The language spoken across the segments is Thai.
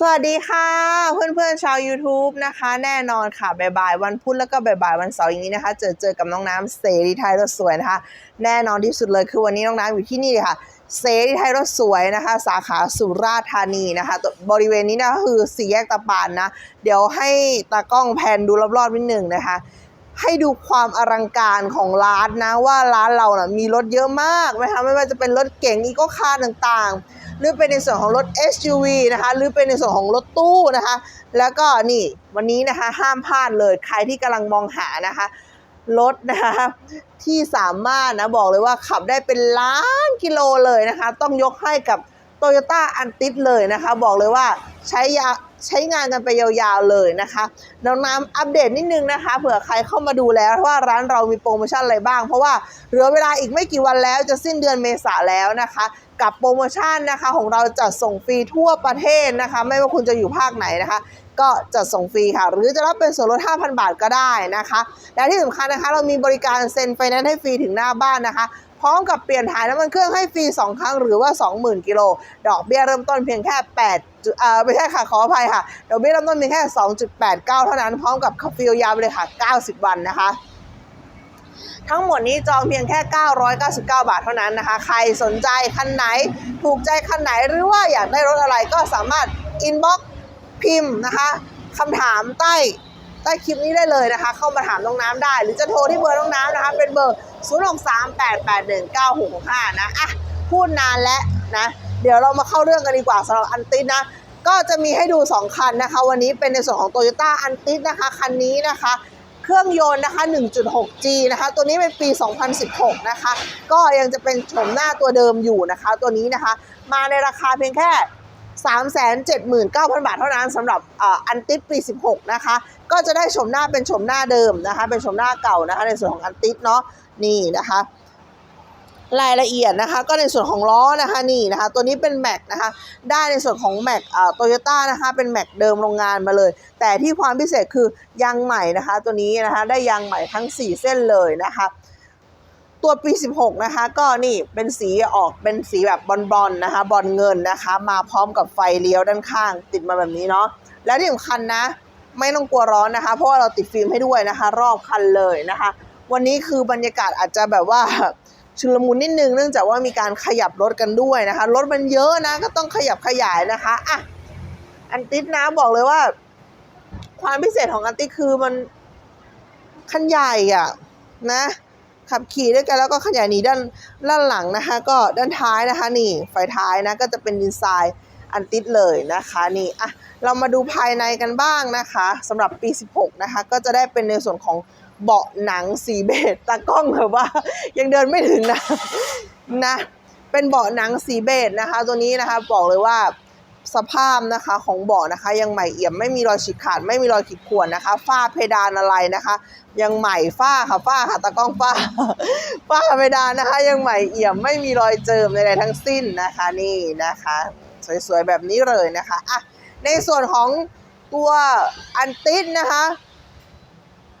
สวัสดีค่ะ เพื่อนๆชาว YouTube นะคะ แน่นอนค่ะบ่ายๆวันพุธแล้วก็บ่ายๆวันเสาร์อย่างนี้นะคะ เจอเจอกับน้องน้ำเสรีไทยรถสวยนะคะ แน่นอนที่สุดเลยคือวันนี้น้องน้ำอยู่ที่นี่เลยค่ะเสรีไทยรถสวยนะคะ สาขาสุราษฎร์ธานีนะคะตัวบริเวณนี้นะคือสี่แยกตะปานนะ เดี๋ยวให้ตากล้องแพนดูรอบๆนิดหนึ่งนะคะ ให้ดูความอลังการของร้านนะว่าร้านเรานะ่ะมีรถเยอะมากนะคะไม่ว่าจะเป็นรถเก๋งอีโก้คาร์ต่างๆ หรือเป็นในส่วนของรถ SUV นะคะหรือเป็นในส่วนของรถตู้นะคะ แล้วก็นี่วันนี้นะคะห้ามพลาดเลยใครที่กำลังมองหานะคะรถนะคะที่สามารถนะบอกเลยว่าขับได้เป็นล้านกิโลเลยนะคะ ต้องยกให้กับโตโยต้าอันติดเลยนะคะ บอกเลยว่าใช้ยา ใช้งานกันไปยาวๆเลยนะคะน้องน้ำอัปเดตนิดนึงนะคะ เผื่อใครเข้ามาดูแล้วว่าร้านเรามีโปรโมชั่นอะไรบ้าง เพราะว่าเหลือเวลาอีกไม่กี่วันแล้วจะสิ้นเดือนเมษาแล้วนะคะ กับโปรโมชั่นนะคะของเราจัดส่งฟรีทั่วประเทศนะคะ ไม่ว่าคุณจะอยู่ภาคไหนนะคะก็จัดส่งฟรีค่ะ หรือจะรับเป็นส่วนลด 5,000 บาทก็ได้นะคะ และที่สำคัญนะคะ เรามีบริการเซ็นไฟแนนซ์ให้ฟรีถึงหน้าบ้านนะคะ พร้อมกับเปลี่ยนถ่ายน้ำมันเครื่องให้ฟรี 2 ครั้งหรือว่า 20,000 กิโล ดอกเบี้ยเริ่มต้นเพียงแค่8จุดเอ่อไม่ใช่ค่ะ ขออภัยค่ะ ดอกเบี้ยเริ่มต้นเพียงแค่ 2.89 เท่านั้น พร้อมกับคัฟฟิลยาวไปเลยค่ะ 90 วันนะคะทั้งหมดนี้จองเพียงแค่ 999 บาทเท่านั้นนะคะ ใครสนใจคันไหน ถูกใจคันไหนหรือว่าอยากได้รถอะไรก็สามารถอินบ็อกพิมพ์นะคะคำถามใต้ใต้คลิปนี้ได้เลยนะคะ เข้ามาถามน้องน้ำได้ หรือจะโทรที่เบอร์น้องน้ำนะคะ เป็นเบอร์ 0638819665 นะอะพูดนานแล้วนะ เดี๋ยวเรามาเข้าเรื่องกันดีกว่าสำหรับอันติสนะ ก็จะมีให้ดู 2 คันนะคะ วันนี้เป็นในส่วนของ Toyota อันติสนะคะ คันนี้นะคะ เครื่องยนต์นะคะ 1.6G นะคะ ตัวนี้เป็นปี 2016 นะคะ ก็ยังจะเป็นโฉมหน้าตัวเดิมอยู่นะคะ ตัวนี้นะคะ มาในราคาเพียงแค่ 379,000 บาทเท่านั้นสำหรับอันติสปี 16 นะคะ ก็จะได้โฉมหน้าเป็นโฉมหน้าเดิมนะคะ เป็นโฉมหน้าเก่านะคะ ในส่วนของอันติสเนาะนี่นะคะรายละเอียดนะคะก็ในส่วนของล้อนะคะนี่นะคะตัวนี้เป็นแม็กนะคะได้ในส่วนของแม็กอ่าโตโยต้านะคะเป็นแม็กเดิมโรงงานมาเลย แต่ที่ความพิเศษคือยางใหม่นะคะ ตัวนี้นะคะได้ยางใหม่ทั้ง 4 เส้นเลยนะคะ ตัวปี 16 นะคะ ก็นี่เป็นสีออกเป็นสีแบบบอลบอลนะคะ บอลเงินนะคะ มาพร้อมกับไฟเลี้ยวด้านข้าง ติดมาแบบนี้เนาะและที่สำคัญนะ ไม่ต้องกลัวร้อนนะคะ เพราะว่าเราติดฟิล์มให้ด้วยนะคะ รอบคันเลยนะคะ วันนี้คือบรรยากาศอาจจะแบบว่าชุลมุนนิดนึงเนื่องจากว่ามีการขยับรถกันด้วยนะคะรถมันเยอะนะก็ต้องขยับขยายนะคะอะอันติดนะบอกเลยว่า ความพิเศษของอันติดคือมันคันใหญ่อะนะ ขับขี่ด้วยกันแล้วก็ขยายหนีด้านด้านหลังนะคะ ก็ด้านท้ายนะคะนี่ไฟท้ายนะก็จะเป็นดีไซน์อันติดเลยนะคะนี่อะเรามาดูภายในกันบ้างนะคะสำหรับปี 16 นะคะ ก็จะได้เป็นในส่วนของเบาะหนังสีเบจตากล้องแบบว่า ยังเดินไม่ถึงนะนะเป็นเบาะหนังสีเบจนะคะ ตัวนี้นะคะบอกเลยว่า สภาพนะคะของเบาะนะคะยังใหม่เอี่ยมไม่มีรอยฉีกขาดไม่มีรอยขีดข่วนนะคะฝ้าเพดานอะไรนะคะ ยังใหม่ฝ้าค่ะฝ้าค่ะตากล้องฝ้าฝ้าเพดานนะคะ ยังใหม่เอี่ยมไม่มีรอยเจิมใดๆทั้งสิ้นนะคะนี่นะคะ สวยๆแบบนี้เลยนะคะอะในส่วนของตัวอันติสนะคะ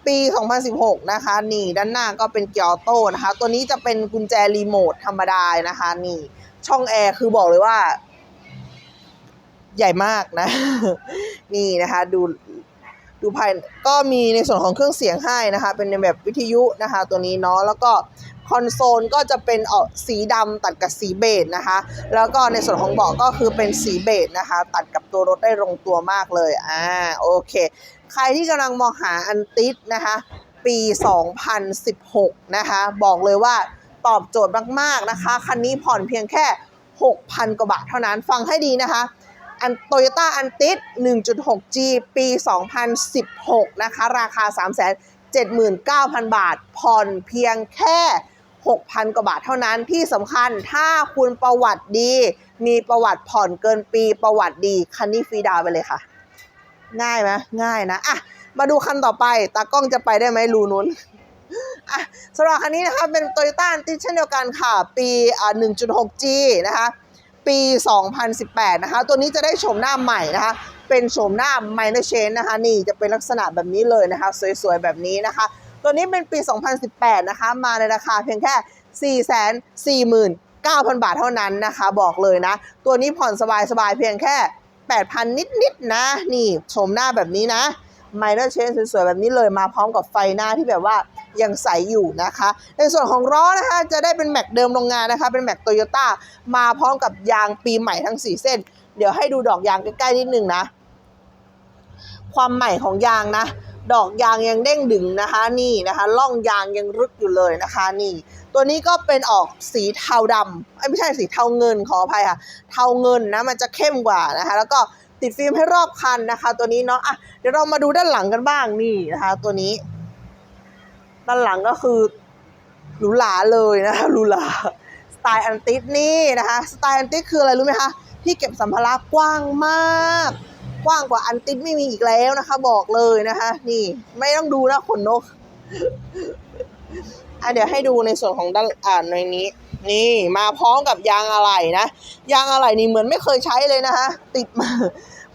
ปี 2016 นะคะ นี่ด้านหน้าก็เป็นเกียร์ออโต้นะคะ ตัวนี้จะเป็นกุญแจรีโมทธรรมดานะคะ นี่ ช่องแอร์คือบอกเลยว่า ใหญ่มากนะ นี่นะคะดูดูภายก็มีในส่วนของเครื่องเสียงให้นะคะ เป็นในแบบวิทยุนะคะ ตัวนี้เนาะแล้วก็คอนโซลก็จะเป็นออกสีดำตัดกับสีเบจนะคะ แล้วก็ในส่วนของเบาะก็คือเป็นสีเบจนะคะ ตัดกับตัวรถได้ลงตัวมากเลยอ่าโอเค ใครที่กำลังมองหาอันติสนะคะ ปี 2016 นะคะ บอกเลยว่าตอบโจทย์มากๆนะคะ คันนี้ผ่อนเพียงแค่ 6,000 กว่าบาทเท่านั้นฟังให้ดีนะคะ อันโตโยต้าอันติส 1.6G ปี 2016 นะคะ ราคา 379,000 บาท ผ่อนเพียงแค่ 6,000 กว่าบาทเท่านั้นที่สำคัญถ้าคุณประวัติดี มีประวัติผ่อนเกินปีประวัติดี คันนี้ฟรีดาวไปเลยค่ะ ง่ายไหมง่ายนะอะมาดูคันต่อไป ตากล้องจะไปได้ไหมรูนู้นอะสำหรับคันนี้นะคะเป็น Toyota a n t i เช่นเดียวกันค่ะ ปีอ่า 1.6G นะคะ ปี 2018 นะคะ ตัวนี้จะได้โฉมหน้าใหม่นะคะ เป็นโฉมหน้า minor change นะคะ นี่จะเป็นลักษณะแบบนี้เลยนะคะ สวยๆ แบบนี้นะคะ ตัวนี้เป็นปี 2018 นะคะ มาในราคาเพียงแค่ 449,000 บาทเท่านั้นนะคะ บอกเลยนะ ตัวนี้ผ่อนสบายๆ เพียงแค่ 8,000 นิดๆ นะ นี่โฉมหน้าแบบนี้นะไมเนอร์เชนสวยๆ แบบนี้เลยมาพร้อมกับไฟหน้าที่แบบว่า ยังใสอยู่นะคะ ในส่วนของล้อนะคะจะได้เป็นแม็กเดิมโรงงานนะคะ เป็นแม็กโตโยต้ามาพร้อมกับยางปีใหม่ทั้ง 4 เส้น เดี๋ยวให้ดูดอกยางใกล้ๆนิดนึงนะ ความใหม่ของยางนะ ดอกยางยังเด้งดึงนะคะนี่นะคะล่องยางยังรึกอยู่เลยนะคะนี่ ตัวนี้ก็เป็นออกสีเทาดำไม่ใช่สีเทาเงินขออภัยค่ะ เทาเงินนะมันจะเข้มกว่านะคะ แล้วก็ติดฟิล์มให้รอบคันนะคะ ตัวนี้เนาะอะเดี๋ยวเรามาดูด้านหลังกันบ้างนี่นะคะ ตัวนี้ ด้านหลังก็คือหรูหราเลยนะคะหรูหราสไตล์อันติสนี่นะคะสไตล์อันติสคืออะไรรู้ไหมคะที่เก็บสัมภาระกว้างมาก กว้างกว่าอันติสไม่มีอีกแล้วนะคะ บอกเลยนะคะ นี่ไม่ต้องดูนะขนนกอะเดี๋ยวให้ดูในส่วนของด้านอ่าในนี้ นี่มาพร้อมกับยางอะไหล่นะยางอะไหล่นี่เหมือนไม่เคยใช้เลยนะคะ ติดมา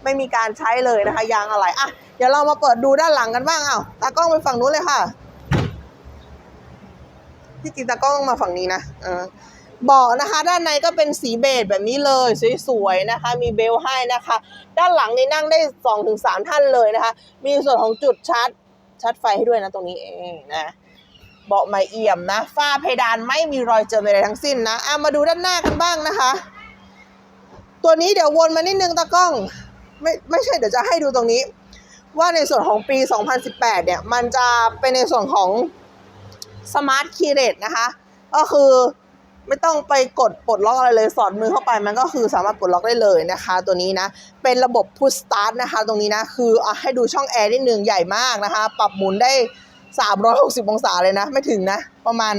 ไม่มีการใช้เลยนะคะ ยางอะไหล่อะเดี๋ยวเรามาเปิดดูด้านหลังกันบ้างอ้าวตากล้องไปฝั่งนู้นเลยค่ะ ที่จริงตากล้องมาฝั่งนี้นะเออเบาะนะคะ ด้านในก็เป็นสีเบจแบบนี้เลยสวยๆนะคะ มีเบลให้นะคะ ด้านหลังนี่นั่งได้สองถึงสามท่านเลยนะคะ มีส่วนของจุดชาร์จชาร์จไฟให้ด้วยนะตรงนี้เองนะเบาะใหม่เอี่ยมนะฝ้าเพดานไม่มีรอยเจิมใดๆทั้งสิ้นนะอะมาดูด้านหน้ากันบ้างนะคะ ตัวนี้เดี๋ยววนมานิดนึงตากล้อง ไม่ไม่ใช่เดี๋ยวจะให้ดูตรงนี้ ว่าในส่วนของปี 2018 เนี่ย มันจะเป็นในส่วนของ Smart Key r a t นะคะ ก็คือไม่ต้องไปกดปลดล็อกอะไรเลย สอดมือเข้าไปมันก็คือสามารถปลดล็อกได้เลยนะคะ ตัวนี้นะ เป็นระบบ Push Start นะคะ ตรงนี้นะ คืออะให้ดูช่องแอร์นิดนึงใหญ่มากนะคะ ปรับหมุนได้ 360 องศาเลยนะ ไม่ถึงนะ ประมาณ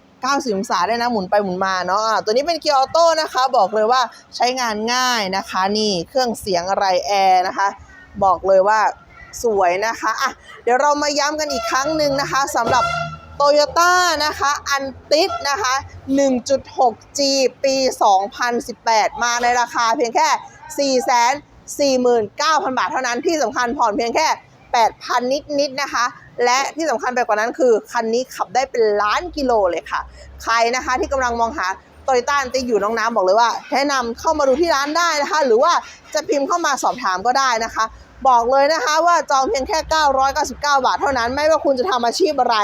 90 องศาได้นะ หมุนไปหมุนมาเนาะอะตัวนี้เป็นเกียร์ออโต้นะคะ บอกเลยว่าใช้งานง่ายนะคะ นี่เครื่องเสียงอะไรแอร์นะคะ บอกเลยว่าสวยนะคะอะเดี๋ยวเรามาย้ำกันอีกครั้งหนึ่งนะคะสำหรับ โตโยต้านะคะ อันติสนะคะ 1.6G ปี 2018 มาในราคาเพียงแค่ 449,000 บาทเท่านั้นที่สำคัญผ่อนเพียงแค่ 8,000 นิดๆนะคะ และที่สำคัญไปกว่านั้นคือ คันนี้ขับได้เป็นล้านกิโลเลยค่ะ ใครนะคะที่กำลังมองหาโตโยต้าอันติสอยู่น้องน้ำบอกเลยว่า แนะนำเข้ามาดูที่ร้านได้นะคะ หรือว่าจะพิมพ์เข้ามาสอบถามก็ได้นะคะ บอกเลยนะคะว่าจองเพียงแค่ 999 บาทเท่านั้น ไม่ว่าคุณจะทำอาชีพอะไร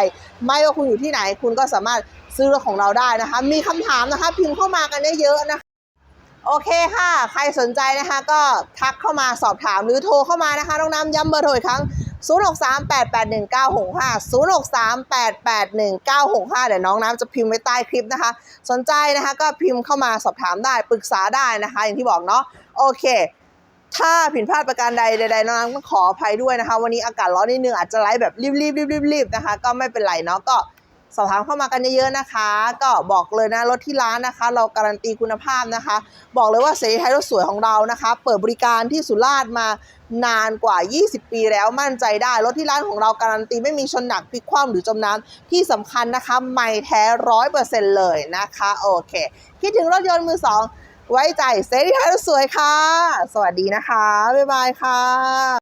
ไม่ว่าคุณอยู่ที่ไหน คุณก็สามารถซื้อรถของเราได้นะคะ มีคำถามนะคะพิมพ์เข้ามากันได้เยอะนะคะโอเคค่ะ ใครสนใจนะคะก็ทักเข้ามาสอบถามหรือโทรเข้ามานะคะน้องน้ำย้ำเบอร์โทรอีกครั้ง 0638819665 0638819665 เดี๋ยวน้องน้ำจะพิมพ์ไว้ใต้คลิปนะคะ สนใจนะคะก็พิมพ์เข้ามาสอบถามได้ปรึกษาได้นะคะ อย่างที่บอกเนาะโอเค ถ้าผิดพลาดประการใดใดๆน้องขออภัยด้วยนะคะ วันนี้อากาศร้อนนิดนึงอาจจะไลฟ์แบบรีบๆรีบๆนะคะ ก็ไม่เป็นไรเนาะก็สอบถามเข้ามากันเยอะๆนะคะ ก็บอกเลยนะรถที่ร้านนะคะ เราการันตีคุณภาพนะคะ บอกเลยว่าเสรีไทยรถสวยของเรานะคะ เปิดบริการที่สุราษฎร์มานานกว่า 20 ปีแล้วมั่นใจได้ รถที่ร้านของเราการันตีไม่มีชนหนักพลิกคว่ำหรือจมน้ำที่สำคัญนะคะ ใหม่แท้ร้อยเปอร์เซ็นต์เลยนะคะโอเค คิดถึงรถยนต์มือสอง ไว้ใจเซรีไทยสวยค่ะ สวัสดีนะคะ บ๊ายบายค่ะ